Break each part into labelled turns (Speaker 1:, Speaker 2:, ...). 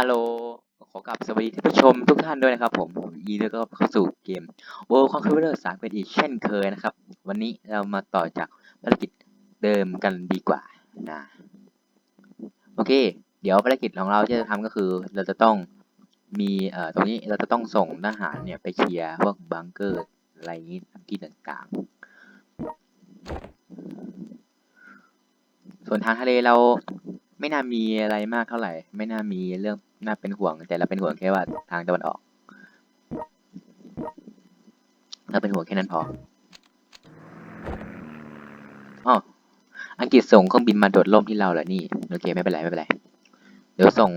Speaker 1: ฮัลโหล ขอกลับสวัสดีท่านผู้ชมทุกท่านด้วยนะครับผมยีแล้วก็เข้าสู่เกม World Conqueror 3เป็นอีกเช่นเคยนะครับ วันนี้เรามาต่อจากภารกิจเดิมกันดีกว่านะโอเค เดี๋ยวภารกิจของเราที่จะทำก็คือเราจะต้องมีเอ่อตรงนี้เราจะต้องส่งทหารเนี่ยไปเคลียร์พวกบังเกอร์อะไรนี้ที่ต่างๆ ส่วนทางทะเลเราไม่น่ามีอะไรมากเท่าไหร่ ไม่น่ามีเรื่อง น่าเป็นห่วงแต่เราเป็นห่วงแค่ว่าทางตะวันออกเราเป็นห่วงแค่นั้นพออ๋ออังกฤษส่งเครื่องบินมาโดดร่มที่เราเหรอนี่โอเคไม่เป็นไรไม่เป็นไร เดี๋ยวส่ง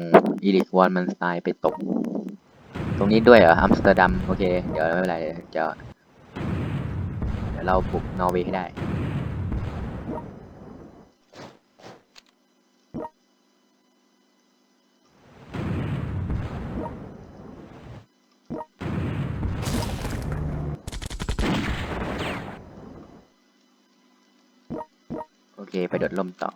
Speaker 1: อีริกวอนมันสไตล์ไปตก ตรงนี้ด้วยเหรออัมสเตอร์ดัมโอเค เดี๋ยวไม่เป็นไรเดี๋ยวเดี๋ยวเราบุกนอร์เวย์ให้ได้ ดดร่มต่อ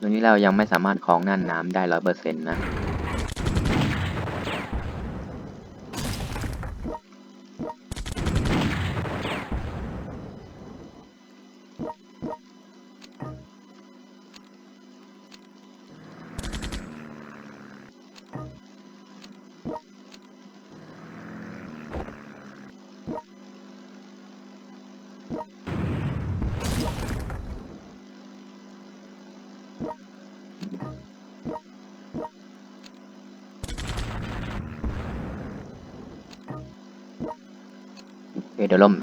Speaker 1: ตรงนี้เรายังไม่สามารถคล้องน่านน้ำได้ร้อยเปอร์เซ็นต์นะ เดี๋ยวล่ม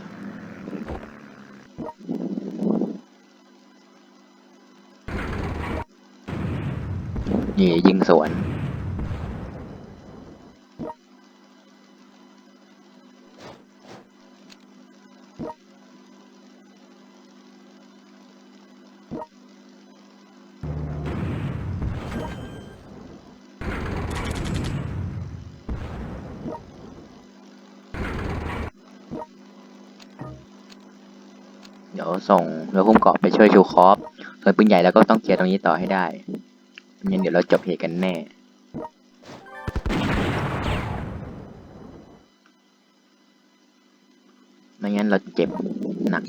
Speaker 1: นี่ยิงสวน เดี๋ยวส่งเรือหุ้มเกาะไปช่วยชูคอฟส่วนปืนใหญ่แล้วก็ต้องเคลียร์ตรงนี้ต่อให้ได้งั้นเดี๋ยวเราจบเหตุกันแน่ไม่งั้นเราเจ็บหนัก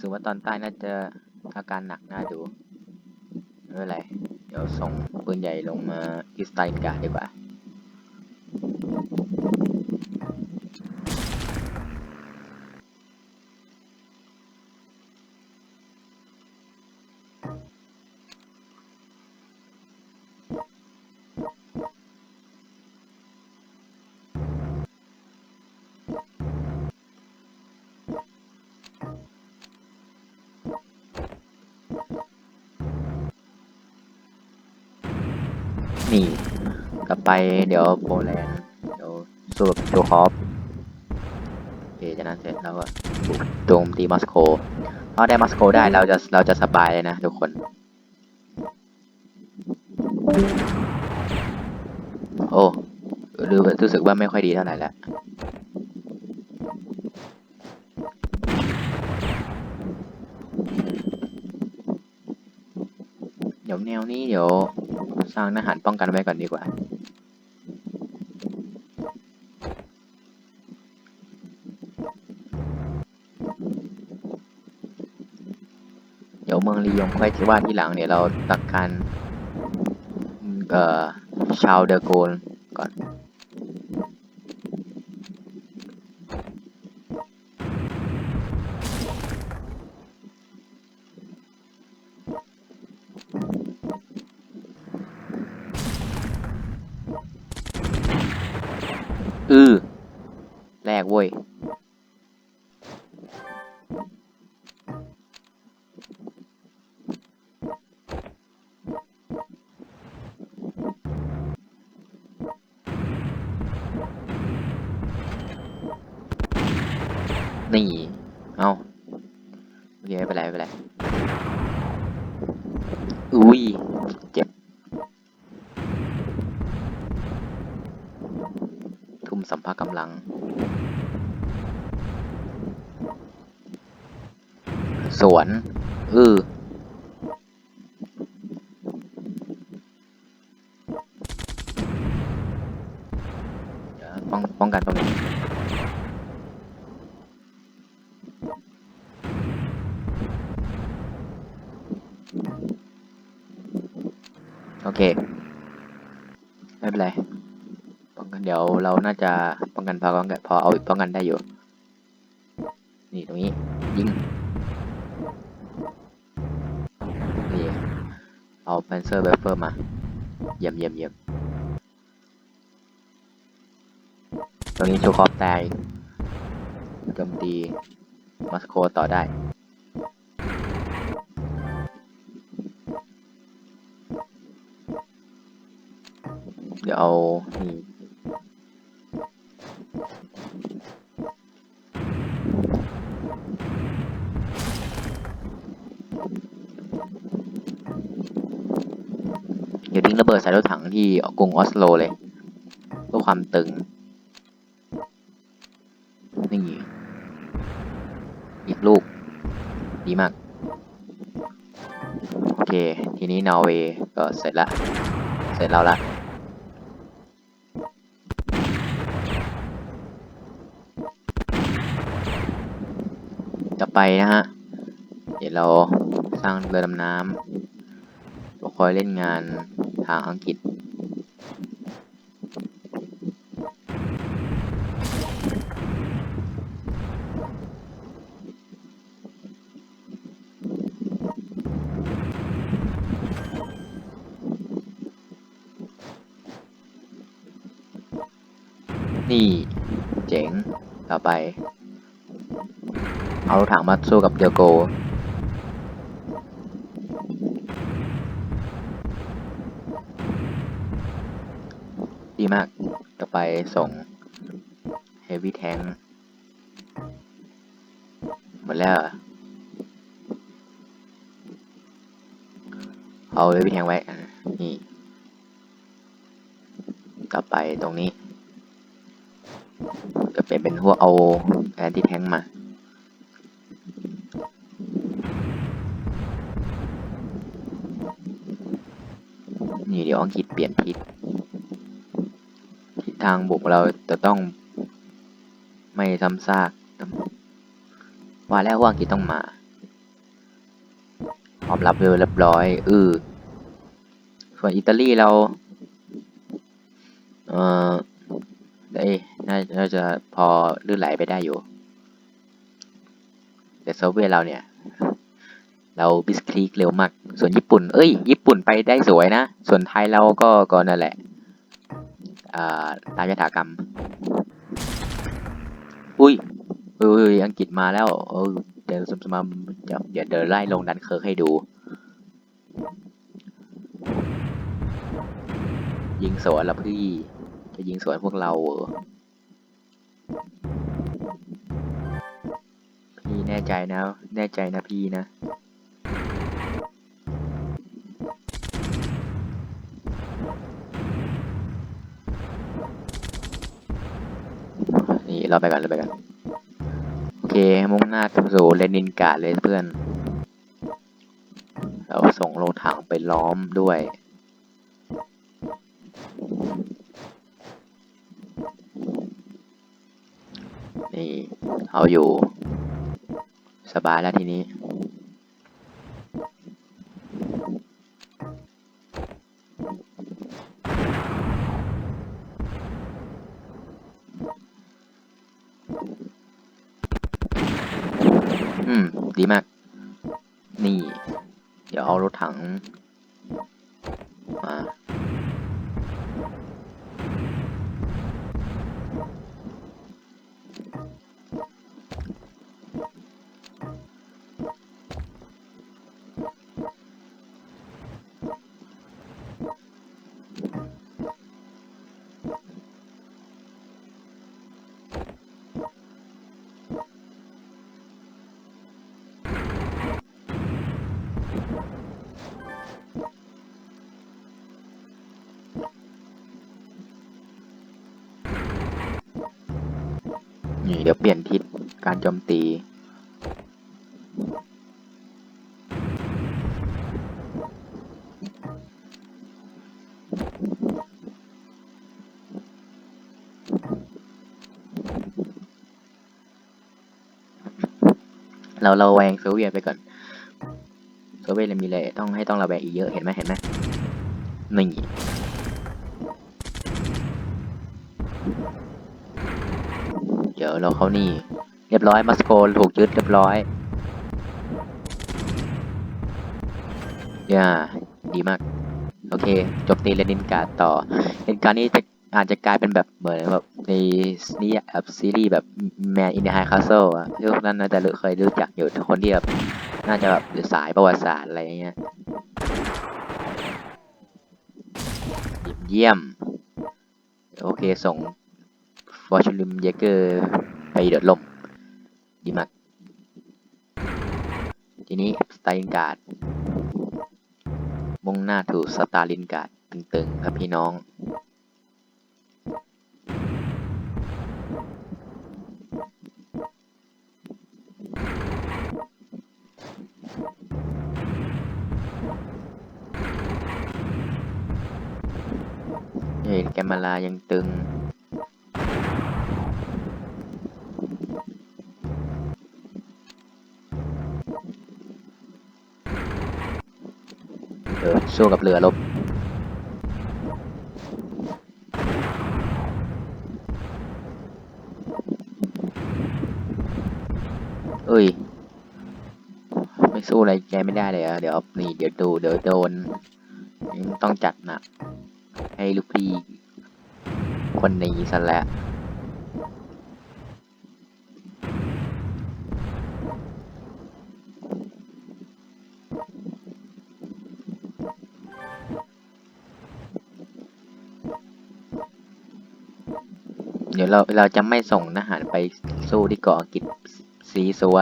Speaker 1: สึกว่าตอนใต้น่าจะอาการหนักน่าดูไม่เป็นไร เดี๋ยวส่งปืนใหญ่ลงมาที่สไตน์การ์ดดีกว่า นี่กลับไปเดี๋ยวโปแลนด์เดี๋ยวสู้กับโชคอฟโอเคจากนั้นเสร็จเราก็โจมตีมอสโกถ้าได้มอสโกได้เราจะเราจะสบายเลยนะทุกคนโอ้รู้รู้สึกว่าไม่ค่อยดีเท่าไหร่แล้วเดี๋ยวแนวนี้เดี๋ยว สร้างทหารป้องกันไว้ก่อนดีกว่า เดี๋ยวเมืองลียงค่อยที่ว่าที่หลังเนี่ยเราตักการเอ่อชาวเดอโกน มสัมภากำลัง สวนเออเดี๋ยวป้องป้องกันตรงนี้โอเค ไม่เป็นไร เดี๋ยวเราน่าจะป้องกันพอป้องกันพอเอาป้องกันได้อยู่ นี่ตรงนี้ยิงนี่เอาแพนเซอร์เบเฟอร์มาเยี่ยมเยี่ยมเยี่ยมตรงนี้ชูคอปแตกโจมตีมัสโคต่อได้เดี๋ยวเอานี่ เดี๋ยวทิ้งระเบิดใส่รถถังที่กรุงออสโลเลยเพื่อความตึง นี่อีกลูก ดีมาก โอเค ทีนี้นอร์เวย์ก็เสร็จละ เสร็จแล้วละต่อไปนะฮะ เดี๋ยวเราสร้างเรือดำน้ำเราคอยเล่นงานาอังกฤษ นี่ เจ๋ง ต่อไป เอาถถังมาสู้กับเดียโก ดีมาก ต่อไปส่ง Heavy Tank หมดแล้วเอเอา Heavy Tank ไว้ นี่ ต่อไปตรงนี้ จะเป็นเป็นพวกเอาแอนตี้แทงมานี่เดี๋ยวอังกฤษเปลี่ยนทิศ ทางบุกเราจะต้องไม่ซ้ำซากว่าแล้วว่างกฤษต้องมาพร้อมรับเร็วเรียบร้อยเออส่วนอิตาลีเรา เออได้น่าจะพอลื่นไหลไปได้อยู่ แต่โซอร์เวียเราเนี่ย เราบิสคลีกเร็วมาก ส่วนญี่ปุ่น เอ้ย ญี่ปุ่นไปได้สวยนะ ส่วนไทยเราก็ก็นั่นแหละ ตามยถากรรม อุ้ยอุ้ยอังกฤษมาแล้วเดี๋ยวสมมาเดี๋ยวเดี๋ยวเดินไล่ลงดันเคิร์กให้ดู ยิงสวนล้วพี่ จะยิงสวนพวกเราเหรอพี่แน่ใจนะ แน่ใจนะพี่นะ เราไปกันเราไปกัน โอเค มุ่งหน้าสู่เลนินกราดเลยเพื่อน เราส่งโลถังไปล้อมด้วย นี่ เอาอยู่ สบายแล้วทีนี้ อืม ดีมาก นี่ เดี๋ยวเอารถถัง นี่เดี๋ยวเปลี่ยนทิศการโจมตี เราเราแวงโซเวียตไปก่อนโซเวียตมีอะไรต้องให้ต้องระแวงอีกเยอะเห็นไหมเห็นไหมนี่ เดี๋ยวเราเข้านี่ เรียบร้อยมัสโกถูกยึดเรียบร้อยอย่าดีมาก โอเค จบตีเลนินการ์ดต่อเลนินการ์ดนี้จะอาจจะกลายเป็นแบบเหมือนแบบในนี่แบบซีรีส์แบบ Man in the High Castle อะที่พวกนั้นน่าจะเคยรู้จักอยู่คนที่แบบน่าจะแบบสายประวัติศาสตร์อะไรเงี้ยเยี่ยม โอเค ส่ง ฟอชลิมเยเกอร์ไปเดือดลมดีมาก ทีนี้สตาลินการ์ดมุ่งหน้าถูกสตาลินการ์ดตึงๆครับพี่น้องเฮ้ยแกมาลายังตึง สู้กับเรือรบเอ้ย ไม่สู้อะไรแกไม่ได้เลยอะเดี๋ยวนี่เดี๋ยวดูเดี๋ยวโดนต้องจัดหนักให้ลูกพี่คนนี้ซะแล้ว เราเราจะไม่ส่งทหารไปสู้ที่เกาะอังกฤษซีซัว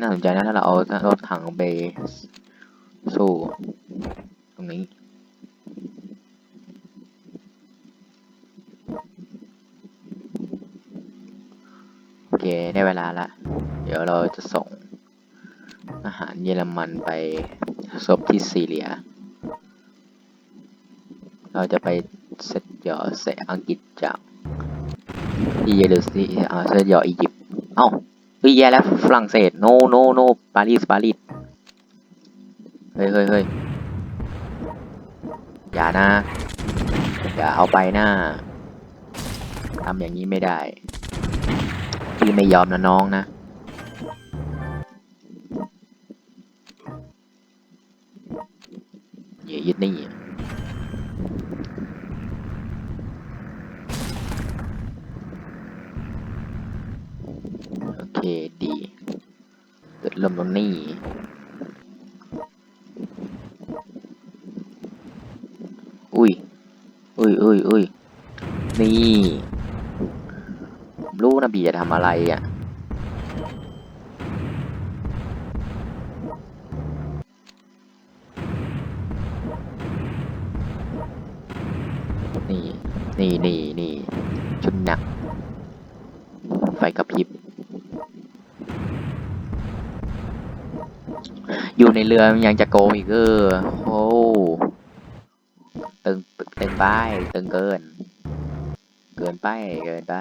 Speaker 1: น่าสนใจนะถ้าเราเอารถถังไปสู้ตรงนี้โอเคได้เวลาละ เดี๋ยวเราจะส่งอาหารเยอรมันไปศพที่ซีเรีย เราจะไปเซตหยอเซอังกฤษจากที่เยอรซีอ่าเซตหยออียิปต์เอ้าเฮ้ยแย่แล้วฝรั่งเศสโนโนโนปารีสปารีสเฮ้ยเฮ้ยเฮ้ยอย่านะอย่าเอาไปน้าทำอย่างนี้ไม่ได้พี่ไม่ยอมนะน้องนะอย่ายึดนี่ โอเค ดีเกิดลมตรงนี้อุ้ยอุ้ยอุ้ยอุ้ยนี่รู้นะบีจะทำอะไรอะนี่ นี่นี่นี่ชุดหนัก ไฟกระพริบ อยู่ในเรือมันยังจะโกงอีกเออโอ้ตึงตึงไปตึงเกิน เกินไปเกินไป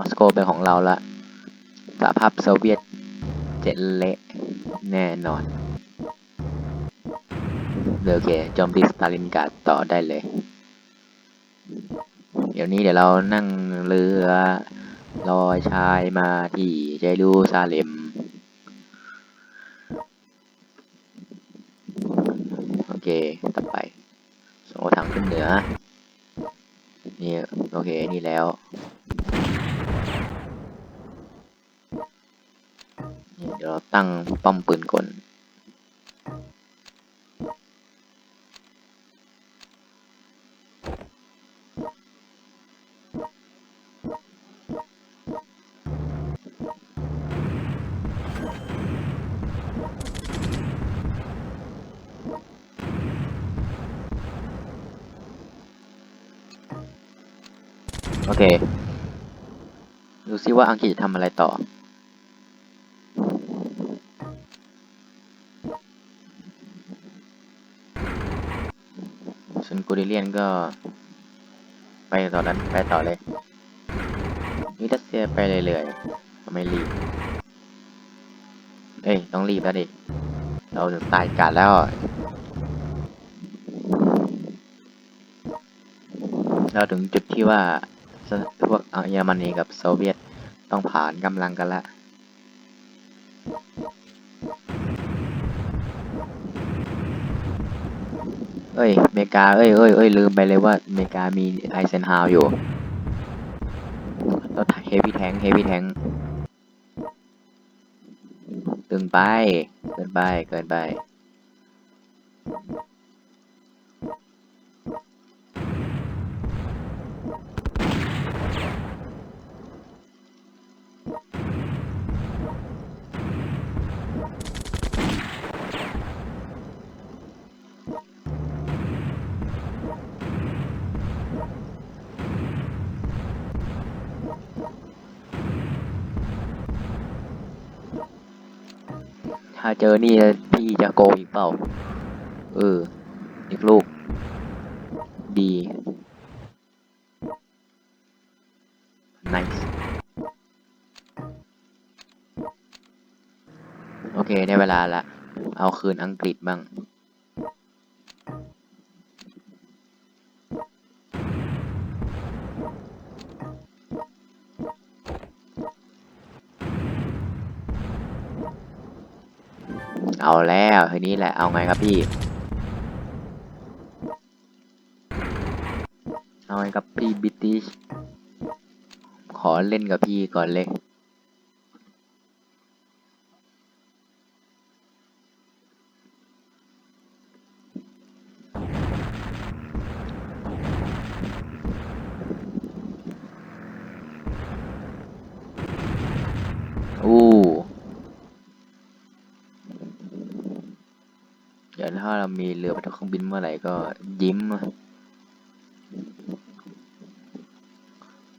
Speaker 1: มอสโกเป็นของเราละสหภาพโซเวียตเจ็ดเละแน่นอนโอเคจอมตีสตาลินกาดต่อได้เลย เดี๋ยวนี้เดี๋ยวเรานั่งเรือลอยชายมาที่เจรูซาเล็ม โอเค ต่อไป ส่งรถถังขึ้นเหนือ นี่ โอเค นี่แล้ว นี่ เดี๋ยวเราตั้งป้อมปืนกลโอเค ดูซิว่าอังกฤษจะทำอะไรต่อ เลียนก็ ไปต่อนั้นไปต่อเลยมิทัสเซียไปเรื่อยๆไม่รีบเอ้ยต้องรีบแล้วดิเราถึงตายกันแล้วเราถึงจุดที่ว่าพวกเยอรมนีกับโซเวียตต้องผ่านกำลังกันละ เอ้ยเมกาเอ้ยเอ้ยเอ้ยลืมไปเลยว่าเมกามีไอเซนฮาวอยู่รถเฮฟวี่แทงเฮฟวี่แทงตึงไป เกินไป เกินไปาเจอนี่พี่จะโกงอีกเปล่า เออ อีกลูก ดี nice โอเค ได้เวลาละ เอาคืนอังกฤษบ้าง แล้วทีนี้แหละเอาไงครับพี่ เอาไงกับพี่บิติชขอเล่นกับพี่ก่อนเลย อู้ เดี๋ยว ถ้าเรามีเรือไปทุกเครื่องบินเมื่อไหร่ก็ยิ้ม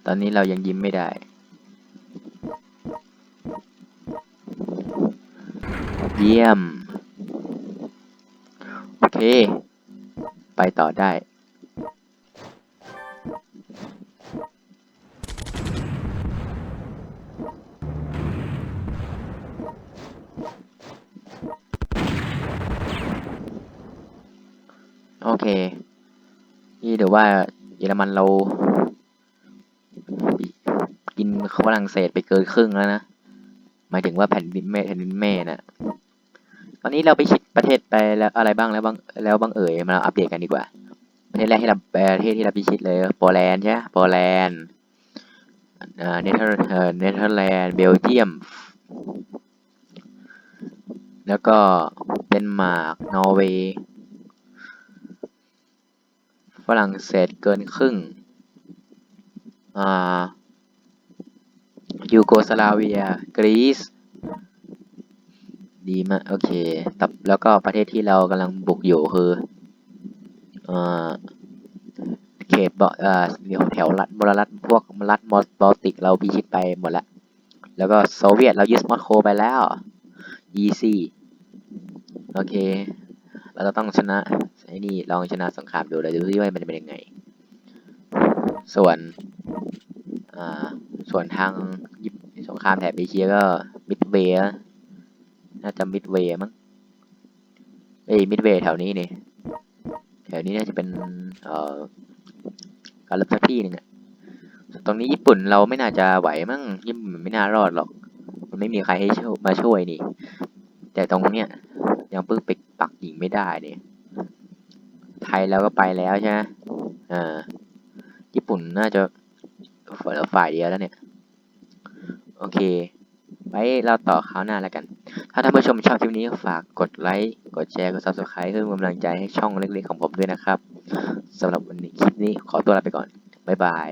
Speaker 1: ตอนนี้เรายังยิ้มไม่ได้ เยี่ยม โอเค ไปต่อได้ เค นี่เดี๋ยวว่าเยอรมันเรา กินฝรั่งเศสไปเกินครึ่งแล้วนะ หมายถึงว่าแผ่นดินแม่แผ่นดินแม่น่ะตอนนี้เราไปชิดประเทศไปแล้วอะไรบ้างแล้วบ้างแล้วบ้างเอ่ยมาอัปเดตกันดีกว่า ประเทศแรกที่เราประเทศที่เราพิชิตเลยโปแลนด์ใช่ไหมโปแลนด์เนเธอร์เอ่อเนเธอร์แลนด์เบลเยียม แล้วก็เดนมาร์กนอร์เวย์ ฝรั่งเศสเกินครึ่งอ่ายูโกสลาเวีย กรีซ ดีมาก โอเคตับแล้วก็ประเทศที่เรากำลังบุกอยู่คือเอ่อเขตเบาเอ่อแถวรัฐบรรัฐพวกรัฐมอสบอลติกเราพิชิตไปหมดล้วแล้วก็โซเวียตเรายึดมอสโกไปแล้ว easy โอเค เราจะต้องชนะ ไอ้นี่ลองชนะสงครามดูเลยดูที่ว่ามันเป็นยังไง ส่วนอ่าส่วนทางยิปสงครามแถบเอเชียก็มิดเวย์น่าจะมิดเวย์มั้งเอ้มิดเวย์แถวนี้นี่แถวนี้น่าจะเป็นเอ่อการรบสักที่หนึ่งอะตรงนี้ญี่ปุ่นเราไม่น่าจะไหวมั้งญี่ปุ่นไม่น่ารอดหรอก มันไม่มีใครให้มาช่วยนี่ แต่ตรงเนี้ยยังเพิ่งไปปักหญิงไม่ได้เนี่ย ไทยเราก็ไปแล้วใช่ไหมอ่า ญี่ปุ่นน่าจะฝ่ายฝ่ายเดียวแล้วเนี่ย โอเค ไว้เราต่อคราวหน้าแล้วกัน ถ้าท่านผู้ชมชอบคลิปนี้ก็ฝากกดไลค์ กดแชร์ กด subscribe เพื่อเป็นกำลังใจให้ช่องเล็กๆของผมด้วยนะครับสำหรับวันนี้คลิปนี้ขอตัวลาไปก่อน บ๊ายบาย